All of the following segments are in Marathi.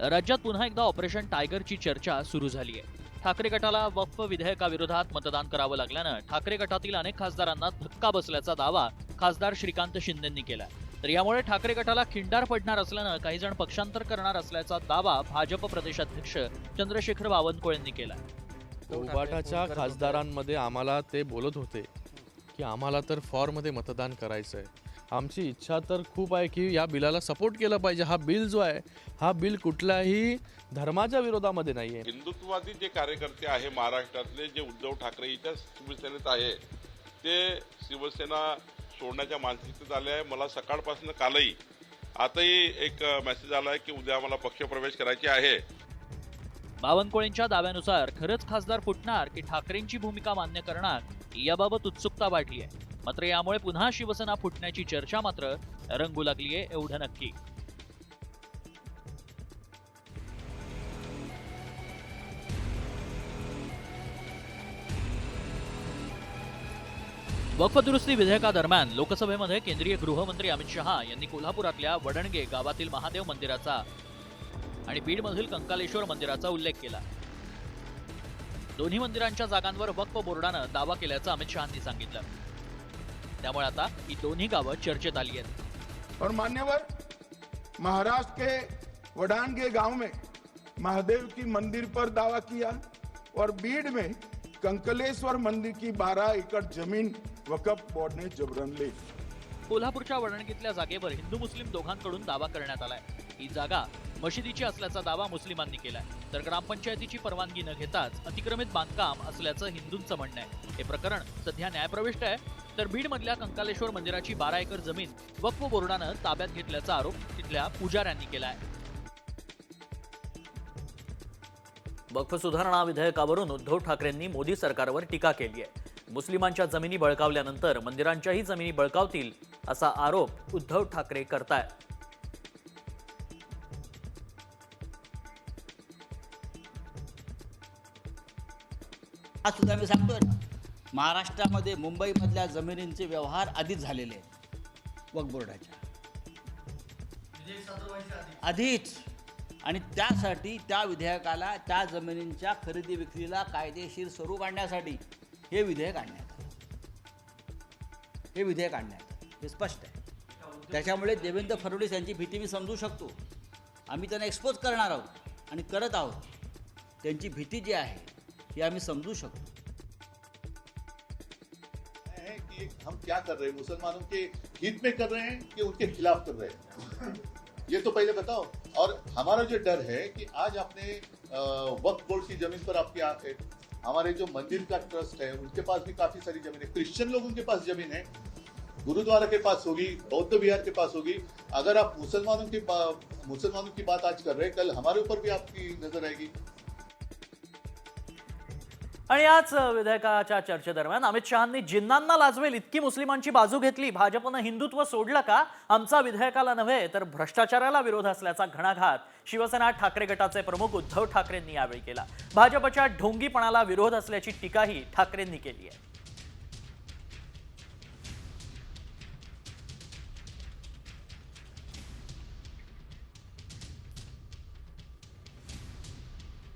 राज्यात पुन्हा एकदा ऑपरेशन टायगरची चर्चा सुरू झाली आहे. ठाकरे गटाला वक्फ विधेयकाविरोधात मतदान करावं लागल्यानं ठाकरे गटातील अनेक खासदारांना धक्का बसल्याचा दावा खासदार श्रीकांत शिंदेंनी केला तर यामुळे ठाकरे गटाला खिंडार पडणार असल्यानं काही जण पक्षांतर करणार असल्याचा दावा भाजप प्रदेशाध्यक्ष चंद्रशेखर बावनकुळेंनी केला उबाटाच्या खासदारांमध्ये आम्हाला ते बोलत होते की आम्हाला तर फॉरमध्ये मतदान करायचं आहे आमची इच्छा तर खूप आहे की या बिलाला सपोर्ट केलं पाहिजे. हा बिल जो आहे हा बिल कुठल्याही धर्माच्या विरोधामध्ये नाही आहे हिंदुत्ववादी जे कार्यकर्ते आहे महाराष्ट्रातले जे उद्धव ठाकरेच्या शिवसेनेत आहे ते शिवसेना सोडण्याच्या मानसिकतेत आले आहे. मला सकाळपासून कालही आताही एक मेसेज आला आहे की उद्या मला पक्षप्रवेश करायचे आहे. बावनकुळेंच्या दाव्यानुसार खरंच खासदार फुटणार की ठाकरेंची भूमिका मान्य करणार याबाबत उत्सुकता वाढली आहे. मात्र यामुळे पुन्हा शिवसेना फुटण्याची चर्चा मात्र रंगू लागलीये एवढं नक्की. वक्फ दुरुस्ती विधेयकादरम्यान लोकसभेमध्ये केंद्रीय गृहमंत्री अमित शहा यांनी कोल्हापुरातल्या वडणगे गावातील महादेव मंदिराचा आणि बीडमधील कंकालेश्वर मंदिराचा उल्लेख केला. दोन्ही मंदिरांच्या जागांवर वक्फ बोर्डानं दावा केल्याचं अमित शहानी सांगितलं. त्यामुळे आता ही दोन्ही गावं चर्चेत आली आहेत. और मान्यवर महाराष्ट्र के वडान के गांव में महादेव की मंदिर पर दावा किया और बीड में कंकलेश्वर मंदिर की 12 एकड़ जमीन वक्फ बोर्ड ने जबरन ली। कोल्हापूरच्या वडणगीतल्या जागेवर हिंदू मुस्लिम दोघांकडून दावा करण्यात आलाय. ही जागा मशिदीची असल्याचा दावा मुस्लिमांनी केलाय. तर ग्रामपंचायतीची परवानगी न घेताच अतिक्रमित बांधकाम असल्याचं हिंदूंचं म्हणणं आहे. हे प्रकरण सध्या न्यायप्रविष्ट आहे. तर बीडमधल्या कंकालेश्वर मंदिराची बारा एकर जमीन वक्फ बोर्डानं ताब्यात घेतल्याचा आरोप तिथल्या पुजाऱ्यांनी केलाय. वक्फ सुधारणा विधेयकावरून उद्धव ठाकरेंनी मोदी सरकारवर टीका केली आहे. मुस्लिमांच्या जमिनी बळकावल्यानंतर मंदिरांच्याही जमिनी बळकावतील असा आरोप उद्धव ठाकरे करतायत. आज सुद्धा मी सांगतोय ना महाराष्ट्रामध्ये मुंबईमधल्या जमिनींचे व्यवहार आधीच झालेले आहेत. वक्फ बोर्डाच्या. आधीच. आणि त्यासाठी त्या विधेयकाला त्या जमिनींच्या खरेदी विक्रीला कायदेशीर स्वरूप आणण्यासाठी हे विधेयक आणण्यात आलं. हे विधेयक आणण्यात आलं. हे स्पष्ट आहे. त्याच्यामुळे देवेंद्र फडणवीस यांची भीती मी समजू शकतो. आम्ही त्यांना एक्सपोज करणार आहोत आणि करत आहोत. त्यांची भीती जी आहे ही आम्ही समजू शकतो हम क्या कर रहे हैं? मुसलमानों के हित में कर रहे हैं कि उनके खिलाफ कर रहे हैं? ये तो पहले बताओ। और हमारा जो डर है कि आज आपने वक्त बोर्ड की ज़मीन पर आपके है। हमारे जो मंदिर का ट्रस्ट है, उनके पास भी काफ़ी सारी ज़मीन है। क्रिश्चियन लोगों के पास ज़मीन है। गुरुद्वारा के पास होगी, बौद्ध विहार के पास होगी। अगर आप मुसलमानों की मुसलमानों की बात आज कर रहे हैं, कल हमारे ऊपर भी आपकी नज़र आएगी। आणि याच विधेयकाच्या चर्चेदरम्यान अमित शहांनी जिन्नांना लाजवेल इतकी मुस्लिमांची बाजू घेतली भाजपनं हिंदुत्व सोडलं का? आमचा विधेयकाला नव्हे तर भ्रष्टाचाराला विरोध असल्याचा घणाघात. शिवसेना ठाकरे गटाचे प्रमुख उद्धव ठाकरेंनी यावेळी केला. भाजपच्या ढोंगीपणाला विरोध असल्याची टीकाही ठाकरेंनी केली आहे.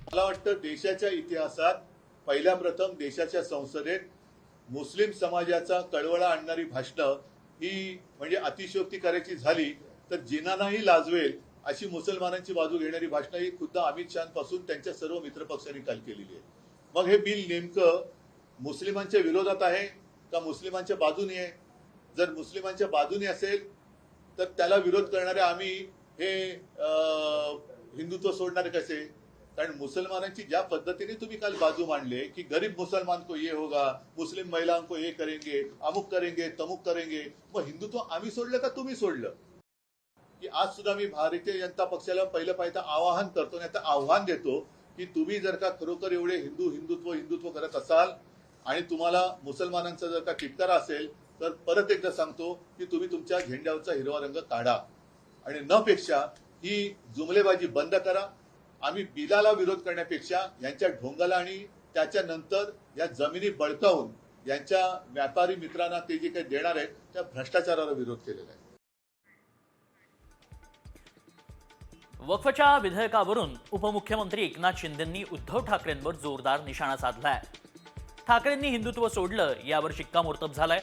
मला वाटतं देशाच्या इतिहासात पहिल्या प्रथम देशाच्या संसदेत मुस्लिम समाजाचा कळवळा आणणारी भाषणं ही म्हणजे अतिशयोक्ती करायची झाली तर जिनानाही लाजवेल अशी मुसलमानांची बाजू घेणारी भाषणं ही खुद्द अमित शहापासून त्यांच्या सर्व मित्रपक्षांनी काल केलेली आहे. मग हे बिल नेमकं मुस्लिमांच्या विरोधात आहे का मुस्लिमांच्या बाजूने आहे? जर मुस्लिमांच्या बाजूने असेल तर त्याला विरोध करणारे आम्ही हे अं, हिंदुत्व सोडणारे कसे? कारण मुसलमानांची ज्या पद्धतीने तुम्ही काल बाजू मांडले की गरीब मुसलमान को ये होगा मुस्लिम महिलाओं को ये करेंगे अमुक करेंगे तमुक करेंगे मग हिंदुत्व आम्ही सोडलं का तुम्ही सोडलं? की आज सुद्धा मी भारतीय जनता पक्षाला पहिलं पाहिजे आवाहन करतो आणि तर आव्हान देतो की तुम्ही जर का खरोखर एवढे हिंदू हिंदुत्व हिंदुत्व करत असाल आणि तुम्हाला मुसलमानांचा जर का किटकारा असेल तर परत एकदा सांगतो की तुम्ही तुमच्या झेंड्यावरचा हिरवा रंग काढा. आणि न पेक्षा ही जुमलेबाजी बंद करा आम्ही बिलाला विरोध करण्यापेक्षा यांच्या ढोंगाला आणि त्याच्यानंतर या जमिनी बळकावून यांच्या व्यापारी मित्रांना ते जे काही देणार आहेत त्या भ्रष्टाचाराला विरोध केलेला आहे. वक्फच्या विधेयकावरून उपमुख्यमंत्री एकनाथ शिंदेंनी उद्धव ठाकरेंवर जोरदार निशाणा साधलाय. ठाकरेंनी हिंदुत्व सोडलं यावर शिक्कामोर्तब झालाय.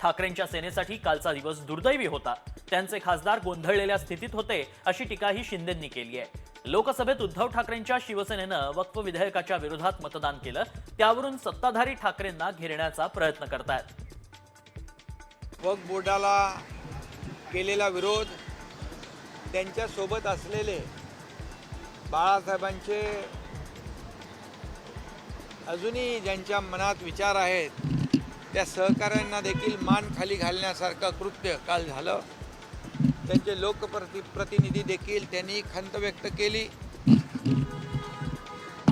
ठाकरेंच्या सेनेसाठी कालचा दिवस दुर्दैवी होता. त्यांचे खासदार गोंधळलेल्या स्थितीत होते अशी टीकाही शिंदेंनी केली आहे. लोकसभेत उद्धव ठाकरेंच्या शिवसेनेनं वक्फ विधेयकाच्या विरोधात मतदान केलं. त्यावरून सत्ताधारी ठाकरेंना घेरण्याचा प्रयत्न करतायत. वक्फ बोर्डाला केलेला विरोध त्यांच्यासोबत असलेले बाळासाहेबांचे अजूनही ज्यांच्या मनात विचार आहेत त्या सहकाऱ्यांना देखील मान खाली घालण्यासारखं कृत्य काल झालं. त्यांचे लोकप्रति प्रतिनिधी देखील त्यांनी खंत व्यक्त केली.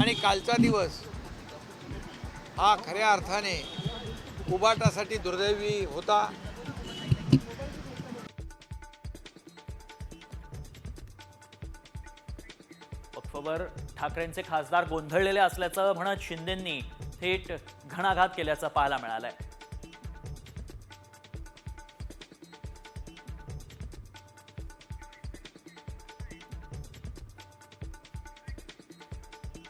आणि कालचा दिवस हा खऱ्या अर्थाने उबाटासाठी दुर्दैवी होता. वक्फवर ठाकरेंचे खासदार गोंधळलेले असल्याचं म्हणत शिंदेंनी थेट घणाघात केल्याचं पाहायला मिळालंय.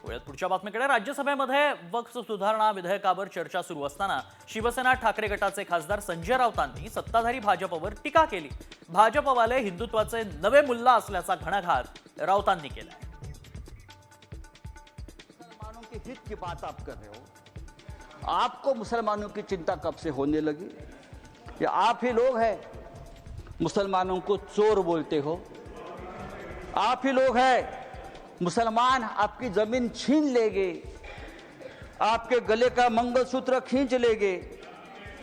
पुढच्या बातमीकडे राज्यसभेमध्ये वक्फ सुधारणा विधेयकावर चर्चा सुरू असताना शिवसेना ठाकरे गटाचे खासदार संजय राऊतांनी सत्ताधारी भाजपवर टीका केली. भाजपवाले हिंदुत्वाचे नवे मुल्ला असल्याचा घणाघात राऊतांनी केला मुसलमानों के हित की बात आप कर रहे हो? आपको मुसलमानों की चिंता कब से होने लगी? ये आप ही लोग हैं मुसलमानों को चोर बोलते हो। आप ही लोग हैं मुसलमान आपकी ज़मीन छीन लेंगे, आपके गले का मंगलसूत्र खींच लेंगे,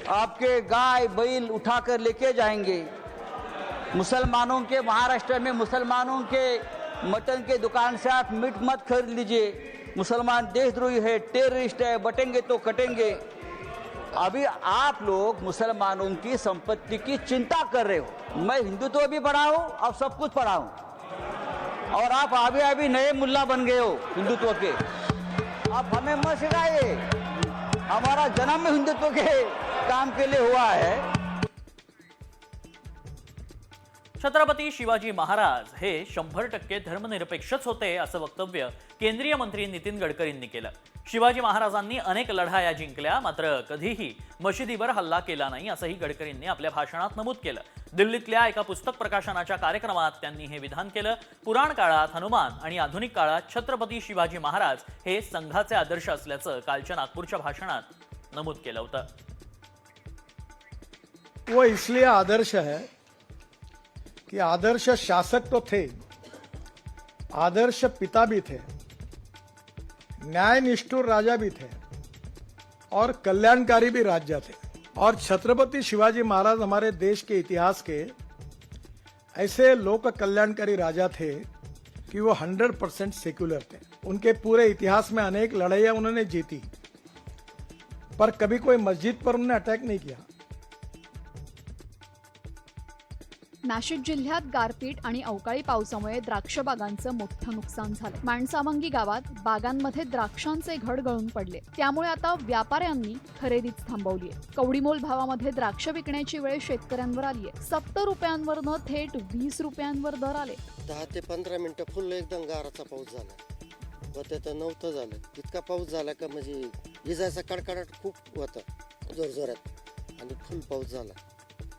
आपके गाय, बैल उठाकर लेके जाएँगे। मुसलमानों के, महाराष्ट्र में मुसलमानों के मटन के दुकान से आप मीट मत खरीद लीजिए। मुसलमान देशद्रोही है, टेररिस्ट है, बटेंगे तो कटेंगे। अभी आप लोग मुसलमानों की संपत्ति की चिंता कर रहे हो। मैं हिंदुत्व भी पढ़ा हूँ और सब कुछ पढ़ा हूँ। और आप अभी अभी नए मुल्ला बन गए हो हिंदुत्व के। आप हमें मत सिखाइए। हमारा जन्म हिंदुत्व के काम के लिए हुआ है। छत्रपती शिवाजी महाराज हे शंभर टक्के धर्मनिरपेक्षच होते असं वक्तव्य केंद्रीय मंत्री नितीन गडकरींनी केलं. शिवाजी महाराजांनी अनेक लढाया जिंकल्या मात्र कधीही मशिदीवर हल्ला केला नाही असंही गडकरींनी आपल्या भाषणात नमूद केलं. दिल्लीतल्या एका पुस्तक प्रकाशनाच्या कार्यक्रमात त्यांनी हे विधान केलं पुराण काळात हनुमान आणि आधुनिक काळात छत्रपती शिवाजी महाराज हे संघाचे आदर्श असल्याचं कालच्या नागपूरच्या भाषणात नमूद केलं होतं. वो इसलिए आदर्श है कि आदर्श शासक तो थे आदर्श पिता भी थे। न्याय निष्ठुर राजा भी थे और कल्याणकारी भी राज्य थे। और छत्रपति शिवाजी महाराज हमारे देश के इतिहास के ऐसे लोक कल्याणकारी राजा थे कि वो 100 परसेंट सेक्युलर थे। उनके पूरे इतिहास में अनेक लड़ाइयाँ उन्होंने जीती। पर कभी कोई मस्जिद पर उन्होंने अटैक नहीं किया। नाशिक जिल्ह्यात गारपीट आणि अवकाळी पावसामुळे द्राक्ष बागांचं मोठं नुकसान झालं. माणसामंगी गावात बागांमध्ये द्राक्षांचे घड गळून पडले. त्यामुळे आता व्यापाऱ्यांनी खरेदीच थांबवली आहे कवडीमोल भावामध्ये द्राक्ष विकण्याची वेळ शेतकऱ्यांवर आली आहे सत्तर रुपयांवरनं थेट वीस रुपयांवर दर आले. दहा ते पंधरा मिनटं फुल एकदम गाराचा पाऊस झाला. व ते तर नव्हतं झालं. इतका पाऊस झाला का म्हणजे विजाचा कडकडाट खूप होता जोरजोरात. आणि फुल पाऊस झाला.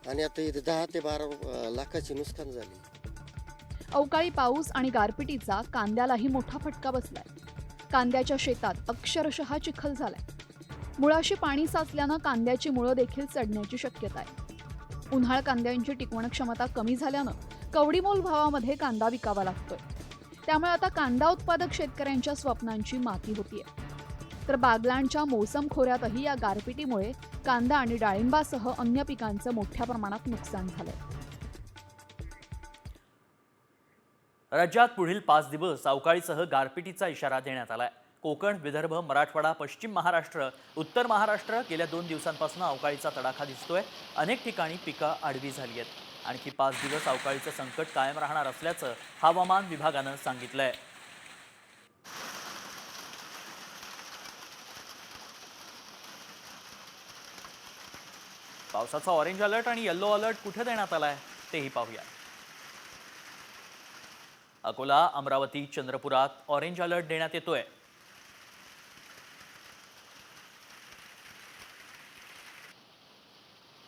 आणि आता इथे दहा ते बारा अं, लाखाची नुकसान झाली. अवकाळी पाऊस आणि गारपिटीचा कांद्यालाही मोठा फटका बसलाय. कांद्याच्या शेतात अक्षरशः चिखल झालाय. मुळाशी पाणी साचल्यानं कांद्याची मुळं देखील चढण्याची शक्यता आहे. उन्हाळ कांद्यांची टिकवण क्षमता कमी झाल्यानं कवडीमोल भावामध्ये कांदा विकावा लागतोय. त्यामुळे आता कांदा उत्पादक शेतकऱ्यांच्या स्वप्नांची माती होतीये. तर बागलांच्या मोसम खोऱ्यातही या गारपिटीमुळे कांदा आणि डाळिंबासह अन्य पिकांचं मोठ्या प्रमाणात नुकसान झालं राज्यात पुढील पाच दिवस अवकाळीसह गारपिटीचा इशारा देण्यात आलाय. कोकण विदर्भ मराठवाडा पश्चिम महाराष्ट्र उत्तर महाराष्ट्र गेल्या दोन दिवसांपासून अवकाळीचा तडाखा दिसतोय. अनेक ठिकाणी पिकं आडवी झाली आहेत. आणखी पाच दिवस अवकाळीचं संकट कायम राहणार असल्याचं हवामान विभागानं सांगितलं आहे पावसाचा ऑरेंज अलर्ट आणि येल्लो अलर्ट कुठे देण्यात आलाय तेही पाहूया. अकोला अमरावती चंद्रपुरात ऑरेंज अलर्ट देण्यात येतोय.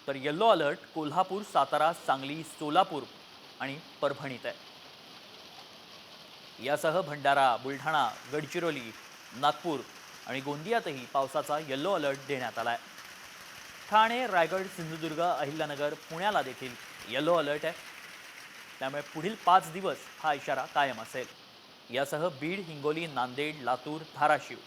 तर येल्लो अलर्ट कोल्हापूर सातारा सांगली सोलापूर आणि परभणीत आहे. यासह भंडारा बुलढाणा गडचिरोली नागपूर आणि गोंदियातही पावसाचा येल्लो अलर्ट देण्यात आला आहे ठाणे रायगड सिंधुदुर्ग अहिल्यानगर पुण्याला देखील येलो अलर्ट आहे. त्यामुळे पुढील पाच दिवस हा इशारा कायम असेल. यासह बीड हिंगोली नांदेड लातूर धाराशिव.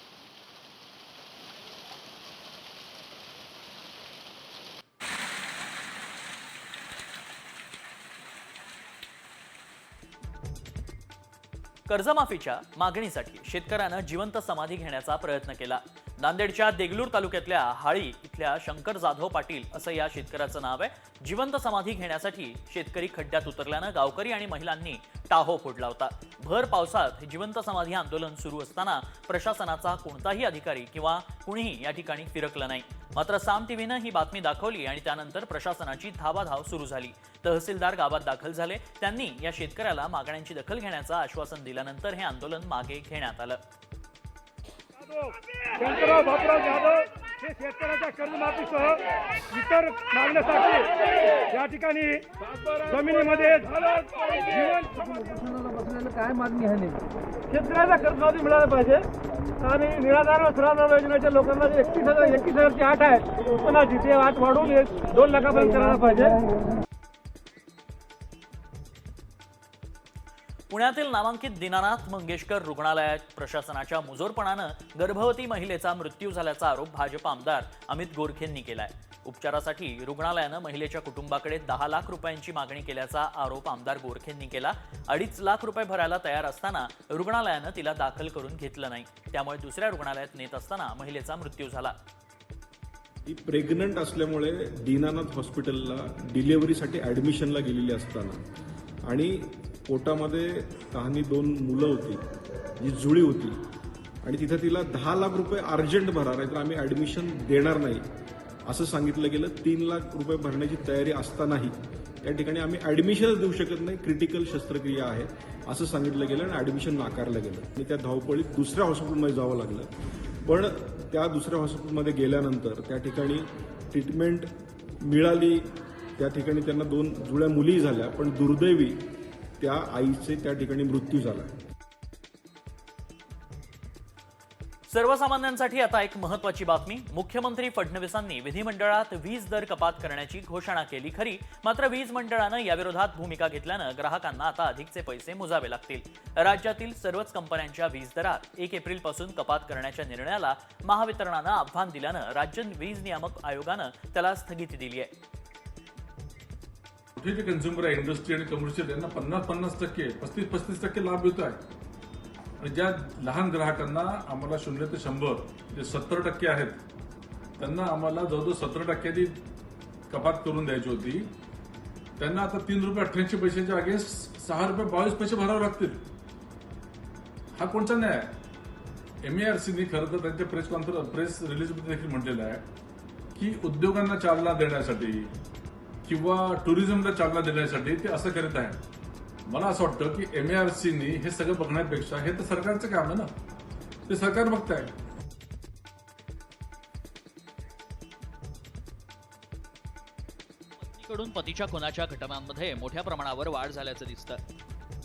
कर्जमाफीच्या मागणीसाठी शेतकऱ्यानं जिवंत समाधी घेण्याचा प्रयत्न केला. नांदेडच्या देगलूर तालुक्यातल्या हाळी इथल्या शंकर जाधव पाटील असं या शेतकऱ्याचं नाव आहे. जिवंत समाधी घेण्यासाठी शेतकरी खड्ड्यात उतरल्यानं गावकरी आणि महिलांनी टाहो फोडला होता. भर पावसात हे जिवंत समाधी आंदोलन सुरू असताना प्रशासनाचा कोणताही अधिकारी किंवा कुणीही या ठिकाणी फिरकलं नाही. मात्र साम टीव्हीनं ही बातमी दाखवली आणि त्यानंतर प्रशासनाची धावाधाव सुरू झाली. तहसीलदार गावात दाखल झाले. त्यांनी या शेतकऱ्याला मागण्यांची दखल घेण्याचं आश्वासन दिल्यानंतर हे आंदोलन मागे घेण्यात आलं. शंकरराव बापराव जाधव हे शेतकऱ्याच्या कर्जमाफीसह इतर मागण्यासाठी या ठिकाणी जमिनीमध्ये जीवन काय मागणी आहे शेतकऱ्याला कर्जमाफी मिळायला पाहिजे. आणि निराधार व निराधार योजनेच्या लोकांना जे एकतीस हजार एकतीस हजारची आठ आहे. उत्पन्नाची ते आठ वाढवून एक दोन लाखापर्यंत करायला पाहिजे. पुण्यातील नामांकित दीनानाथ मंगेशकर रुग्णालयात प्रशासनाच्या मुजोरपणानं गर्भवती महिलेचा मृत्यू झाल्याचा आरोप भाजप आमदार अमित गोरखेंनी केलाय. उपचारासाठी रुग्णालयानं महिलेच्या कुटुंबाकडे दहा लाख रुपयांची मागणी केल्याचा आरोप आमदार गोरखेंनी केला. अडीच लाख रुपये भरायला तयार असताना रुग्णालयानं तिला दाखल करून घेतलं नाही. त्यामुळे दुसऱ्या रुग्णालयात नेत असताना महिलेचा मृत्यू झाला. ती प्रेग्नंट असल्यामुळे दीनानाथ हॉस्पिटलला डिलेवरीसाठी ॲडमिशनला गेलेली असताना आणि पोटामध्ये तहानी दोन मुलं होती जी जुळी होती. आणि तिथं तिला दहा लाख रुपये अर्जंट भरा नाही तर आम्ही ॲडमिशन देणार नाही. असं सांगितलं गेलं तीन लाख रुपये भरण्याची तयारी असतानाही. त्या ठिकाणी आम्ही ॲडमिशनच देऊ शकत नाही क्रिटिकल शस्त्रक्रिया आहे असं सांगितलं गेलं आणि ॲडमिशन नाकारलं गेलं. आणि त्या धावपळीत दुसऱ्या हॉस्पिटलमध्ये जावं लागलं. पण त्या दुसऱ्या हॉस्पिटलमध्ये गेल्यानंतर त्या ठिकाणी ट्रीटमेंट मिळाली. त्या ठिकाणी त्यांना दोन जुळ्या मुली झाल्या पण दुर्दैवी त्या आईचे त्या ठिकाणी मृत्यू झाला. सर्वसामान्यांसाठी आता एक महत्वाची बातमी. मुख्यमंत्री फडणवीसांनी विधिमंडळात वीज दर कपात करण्याची घोषणा केली खरी. मात्र वीज मंडळानं याविरोधात भूमिका घेतल्यानं ग्राहकांना आता अधिकचे पैसे मोजावे लागतील. राज्यातील सर्वच कंपन्यांच्या वीज दरात एक एप्रिलपासून कपात करण्याच्या निर्णयाला महावितरणानं आव्हान दिल्यानं राज्य वीज नियामक आयोगानं त्याला स्थगिती दिली आहे जे कन्झ्युमर आहे इंडस्ट्री आणि कमर्शियल यांना पन्नास पन्नास टक्के पस्तीस पस्तीस टक्के लाभ मिळतो आहे आणि ज्या लहान ग्राहकांना आम्हाला शून्य ते शंभर जे सत्तर टक्के आहेत त्यांना आम्हाला जवळजवळ सत्तर टक्क्यांनी कपात करून द्यायची होती. त्यांना आता तीन रुपये अठ्ठ्याऐंशी पैशाच्या अगेन्स्ट सहा रुपये बावीस पैसे भरावे लागतील. हा कोणता न्याय? एम ए आर सीने खरं तर त्यांच्या प्रेस कॉन्फरन्स प्रेस रिलीजमध्ये देखील म्हटलेलं आहे की उद्योगांना चालना देण्यासाठी किंवा टुरिझमला चालना देण्यासाठी ते असं करीत आहे मला असं वाटतं की एम ए आर सीनी हे सगळं बघण्यापेक्षा हे तर सरकारचं काम आहे ना. ते सरकार बघत आहे पतीच्या खुनाच्या घटनांमध्ये मोठ्या प्रमाणावर वाढ झाल्याचं दिसतं.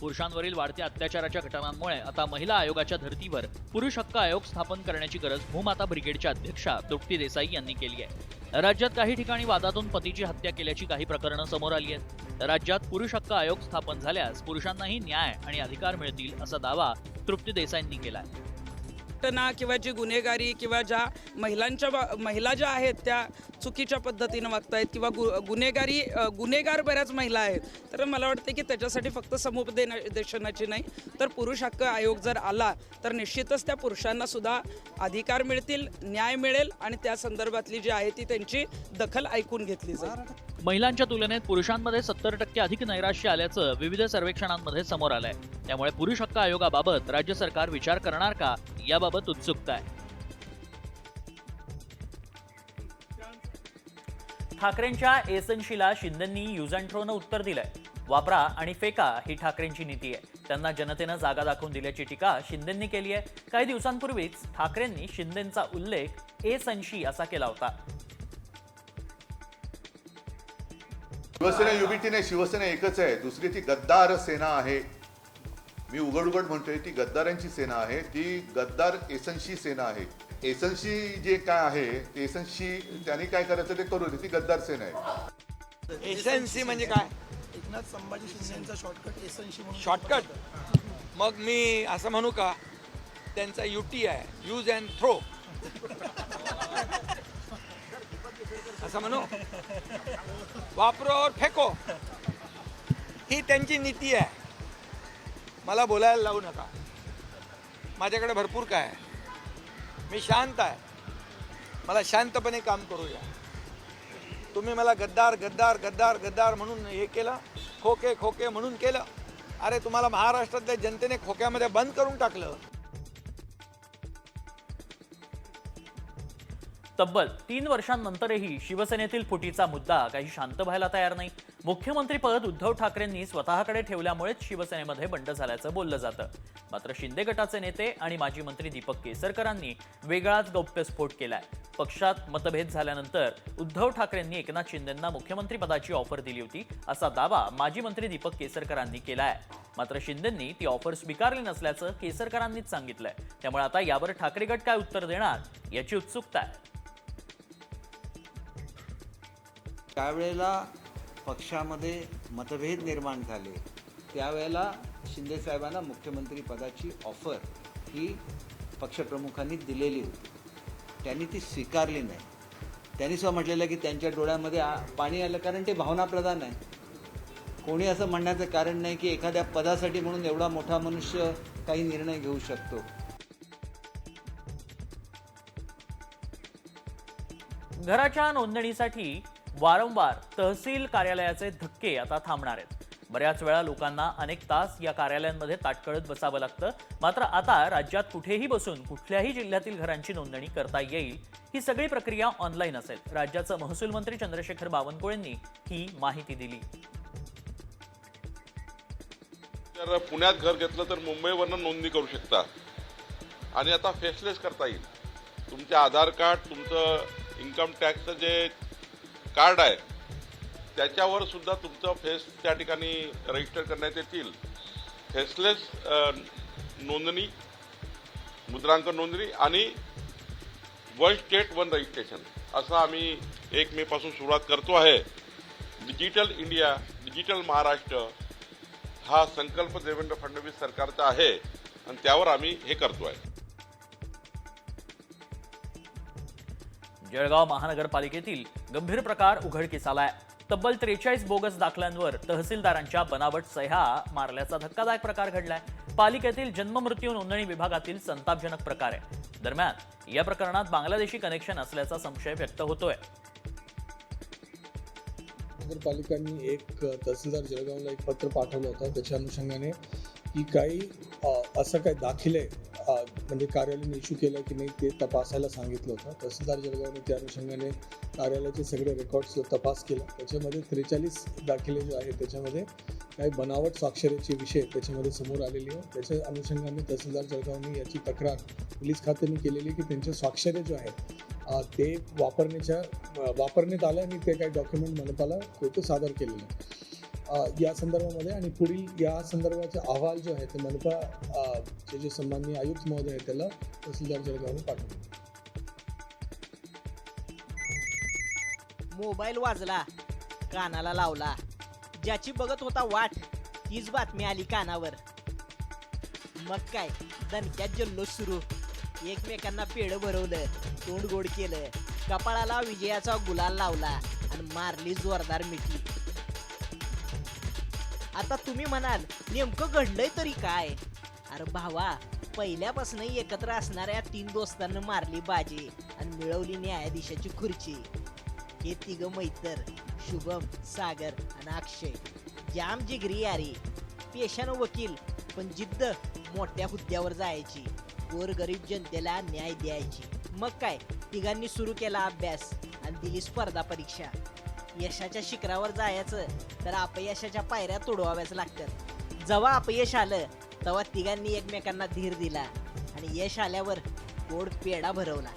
पुरुषांवरील वाढत्या अत्याचाराच्या घटनांमुळे आता महिला आयोगाच्या धर्तीवर पुरुष हक्क आयोग स्थापन करण्याची गरज भूमाता ब्रिगेडच्या अध्यक्षा तृप्ती देसाई यांनी केली आहे. राज्यात काही ठिकाणी वादातून पतीची हत्या केल्याची काही प्रकरणं समोर आली आहेत. राज्यात पुरुष हक्क आयोग स्थापन झाल्यास पुरुषांनाही न्याय आणि अधिकार मिळतील असा दावा तृप्ती देसाईंनी केला आहे घटना किंवा जी गुन्हेगारी किंवा ज्या महिलांच्या बा- महिला ज्या आहेत त्या चुकीच्या पद्धतीनं वागतायत किंवा गु गुन्हेगारी गुन्हेगार बऱ्याच महिला आहेत तर मला वाटते की त्याच्यासाठी फक्त समुपदेशनाची नाही तर पुरुष हक्क आयोग जर आला तर निश्चितच त्या पुरुषांनासुद्धा अधिकार मिळतील न्याय मिळेल आणि त्या संदर्भातली जी आहे ती त्यांची दखल ऐकून घेतली जाईल. महिलांच्या तुलनेत पुरुषांमध्ये सत्तर टक्के अधिक नैराश्य आल्याचं विविध सर्वेक्षणांमध्ये समोर आलंय. त्यामुळे पुरुष हक्क आयोगाबाबत राज्य सरकार विचार करणार का याबाबत उत्सुकता आहे. ठाकरेंच्या एसनशीला शिंदेंनी युज अँड थ्रोनं उत्तर दिलंय. वापरा आणि फेका ही ठाकरेंची नीती आहे. त्यांना जनतेनं जागा दाखवून दिल्याची टीका शिंदेंनी केली आहे. काही दिवसांपूर्वीच ठाकरेंनी शिंदेंचा उल्लेख ए असा केला होता. शिवसेना युबीटी नाही शिवसेना एकच आहे. दुसरी ती गद्दार सेना आहे. मी उघड उघड म्हणतोय ती गद्दारांची सेना आहे. ती गद्दार एसनशी सेना आहे. एसनशी जे काय आहे ते एसनशी त्यांनी काय करायचं ते करू दे ती गद्दार सेना आहे. एसएनसी म्हणजे काय? एकनाथ संभाजी शिंदेचा शॉर्टकट म्हणून शॉर्टकट मग मी असं म्हणू का त्यांचा युटी आहे. यूज अँड थ्रो असं म्हणू वापरो और फेको. ही त्यांची नीती आहे. मला बोलायला लावू नका. माझ्याकडे भरपूर काय आहे. मी शांत आहे. मला शांतपणे काम करूया. तुम्ही मला गद्दार गद्दार गद्दार गद्दार म्हणून हे केलं खोके खोके म्हणून केलं. अरे तुम्हाला महाराष्ट्रातल्या जनतेने खोक्यामध्ये बंद करून टाकलं. तब्बल तीन वर्षांनंतरही शिवसेनेतील फुटीचा मुद्दा काही शांत व्हायला तयार नाही. मुख्यमंत्रीपद उद्धव ठाकरेंनी स्वतःकडे ठेवल्यामुळेच शिवसेनेमध्ये बंड झाल्याचं बोललं जातं. मात्र शिंदे गटाचे नेते आणि माजी मंत्री दीपक केसरकरांनी वेगळाच गौप्यस्फोट केलाय. पक्षात मतभेद झाल्यानंतर उद्धव ठाकरेंनी एकनाथ शिंदेंना मुख्यमंत्रीपदाची ऑफर दिली होती असा दावा माजी मंत्री दीपक केसरकरांनी केलाय. मात्र शिंदेंनी ती ऑफर स्वीकारली नसल्याचं केसरकरांनीच सांगितलंय. त्यामुळे आता यावर ठाकरे गट काय उत्तर देणार याची उत्सुकता आहे. त्यावेळेला पक्षामध्ये मतभेद निर्माण झाले त्यावेळेला शिंदेसाहेबांना मुख्यमंत्री पदाची ऑफर ही पक्षप्रमुखांनी दिलेली होती. त्यांनी ती स्वीकारली नाही. त्यांनी सुद्धा म्हटलेलं की त्यांच्या डोळ्यामध्ये पाणी आलं कारण ते भावनाप्रधान आहे. कोणी असं म्हणण्याचं कारण नाही की एखाद्या पदासाठी म्हणून एवढा मोठा मनुष्य काही निर्णय घेऊ शकतो. घराच्या नोंदणीसाठी वारंवार तहसील कार्यालयाचे धक्के आता थांबणार आहेत. बऱ्याच वेळा लोकांना अनेक तास या कार्यालयांमध्ये ताटकळत बसावं लागतं. मात्र आता राज्यात कुठेही बसून कुठल्याही जिल्ह्यातील घरांची नोंदणी करता येईल ही सगळी प्रक्रिया ऑनलाईन असेल. राज्याचं महसूल मंत्री चंद्रशेखर बावनकुळेंनी ही माहिती दिली. तर पुण्यात घर घेतलं तर मुंबईवरनं नोंदणी करू शकता. आणि आता फेसलेस करता येईल. तुमचे आधार कार्ड तुमचं इन्कम टॅक्सचं जे कार्ड आहे. त्याच्यावर सुद्धा तुमचं फेस त्या ठिकाणी रजिस्टर करण्यात येतील. फेसलेस नोंदणी मुद्रांक नोंदणी आणि वन स्टेट वन रजिस्ट्रेशन असं आम्ही एक मे पासून सुरुवात करतो आहे. डिजिटल इंडिया डिजिटल महाराष्ट्र हा संकल्प देवेंद्र फडणवीस सरकारचा आहे आणि त्यावर आम्ही हे करतो आहे. जळगाव महानगरपालिकेतील गंभीर प्रकार उघडकीस आलाय. तब्बल त्रेचाळीस बोगस दाखल्यांवर तहसीलदारांच्या बनावट सह्या मारल्याचा धक्कादायक प्रकार घडलाय. पालिकेतील जन्ममृत्यू नोंदणी विभागातील संतापजनक प्रकार. आहे दरम्यान या प्रकरणात बांगलादेशी कनेक्शन असल्याचा संशय व्यक्त होतोय. नगरपालिकांनी एक तहसीलदार जळगावला एक पत्र पाठवलं होतं. त्याच्या अनुषंगाने की काही असं काही दाखले म्हणजे कार्यालयाने इश्यू केलं की नाही ते तपासायला सांगितलं होतं. तहसीलदार जळगावने त्या अनुषंगाने कार्यालयाचे सगळे रेकॉर्ड्स तपास केला. त्याच्यामध्ये त्रेचाळीस दाखले जे आहेत त्याच्यामध्ये काही बनावट स्वाक्षरीचे विषय त्याच्यामध्ये समोर आलेले आहे त्याच्या अनुषंगाने तहसीलदार जळगावने याची तक्रार पोलीस खात्याने केलेली की त्यांच्या स्वाक्षरे जो आहेत ते वापरण्याच्या वापरण्यात आलं आणि ते काही डॉक्युमेंट मनपाला कोर्ट सादर केलेलं आहे. या संदर्भामध्ये आणि पुढील या संदर्भाचे अहवाल जो आहे ते मनपा चे जे सन्माननीय आयुक्त महोदय आहे त्याला तहसीलदार जळगावने पाठवले. मोबाईल वाजला कानाला लावला. ज्याची बघत होता वाट तीच बातमी आली कानावर. मग काय दणक्यात जल्लोष सुरू. एकमेकांना पेढं भरवलं तोंड गोड केलं. कपाळाला विजयाचा गुलाल लावला आणि मारली जोरदार मिठी. आता तुम्ही म्हणाल नेमकं घडलंय तरी काय? अरे भावा पहिल्यापासून एकत्र असणाऱ्या तीन दोस्तांना मारली बाजी आणि मिळवली न्यायाधीशाची खुर्ची. हे तिघ मैत्र शुभम सागर आणि अक्षय. जाम जिगरी यारी. पेशानं वकील पण जिद्द मोठ्या हुद्द्यावर जायची. गोरगरीब जनतेला न्याय द्यायची. मग काय? तिघांनी सुरू केला अभ्यास आणि दिली स्पर्धा परीक्षा. यशाच्या शिखरावर जायचं तर अपयशाच्या पायऱ्या तुडवाव्याच लागतात. जेव्हा अपयश आलं तेव्हा तिघांनी एकमेकांना धीर दिला आणि यश आल्यावर गोड पेढा भरवला.